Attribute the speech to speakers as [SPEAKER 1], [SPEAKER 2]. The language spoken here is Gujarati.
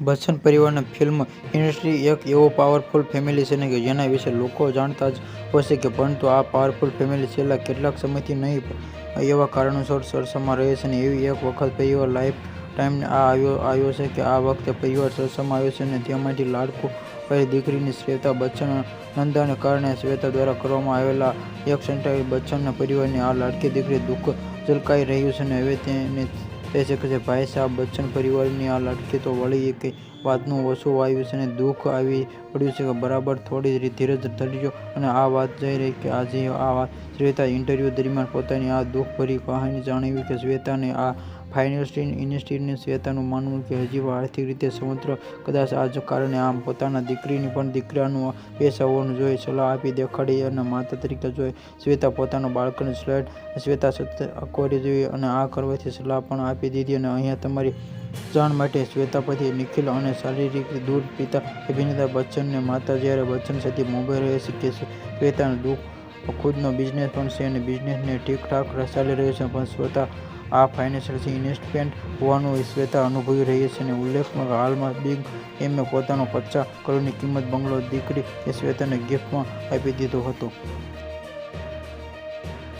[SPEAKER 1] બચ્ચન પરિવારની ફિલ્મ ઇન્ડસ્ટ્રી એક એવો પાવરફુલ ફેમિલી છે ને કે જેના વિશે લોકો જાણતા જ હશે કે પરંતુ આ પાવરફુલ ફેમિલી છેલ્લા કેટલાક સમયથી નહીં, એવા કારણોસર ચર્ચામાં રહે છે ને એવી એક વખત પરિવાર લાઈફ ટાઈમ આ આવ્યો આવ્યો છે કે આ વખતે પરિવાર ચર્ચામાં આવ્યો છે ને તેમાંથી લાડકો પહેલી દીકરીની શ્વેતા બચ્ચન નંદાને કારણે શ્વેતા દ્વારા કરવામાં આવેલા એક સેન્ટાઈ બચ્ચનના પરિવારની આ લાડકી દીકરી દુઃખ ઝલકાઈ રહ્યું છે ને હવે તેને થઈ શકે છે ભાઈ સાહેબ, બચ્ચન પરિવારની આ લટકી તો વળી એક વાતનું ઓછું આવ્યું છે અને દુઃખ આવી પડ્યું છે કે બરાબર થોડી ધીરજ ધરજો. અને આ વાત જઈ રહી કે આજે આ વાત શ્વેતા ઇન્ટરવ્યૂ દરમિયાન પોતાની આ દુઃખભરી કહાની જણાવી કે શ્વેતાને આ ફાઇનાન્શિયલ ઇન્ડસ્ટ્રીની શ્વેતાનું માનવું કે હજી આર્થિક રીતે સ્વતંત્ર કદાચ આ જ કારણે આમ પોતાના દીકરીની પણ દીકરાનું પેશ હોવાનું જોઈ સલાહ આપી દેખાડી અને માતા તરીકે જોઈ શ્વેતા પોતાના બાળકને સ્લેટ શ્વેતા સત્ય અકોરી જોઈ અને આ કરવાથી સલાહ પણ આપી દીધી અને અહીંયા તમારી જાણ માટે શ્વેતા પછી નિખિલ અને શારીરિક દૂર પિતા અભિનેતા બચ્ચનને માતા જ્યારે બચ્ચન સાથે મોબાઈલ રહે છે શ્વેતાનું દુઃખ ખુદનો બિઝનેસ પણ છે અને બિઝનેસને ઠીકઠાક ચાલી રહ્યો છે, પણ શ્વેતા આ ફાઇનાન્શિયલ ઇન્વેસ્ટમેન્ટ હોવાનું શ્વેતા અનુભવી રહી છે અને ઉલ્લેખમાં હાલમાં બિગ એમે પોતાનો પચાસ કરોડની કિંમત બંગલો દીકરી એ શ્વેતાને ગિફ્ટમાં આપી દીધો હતો.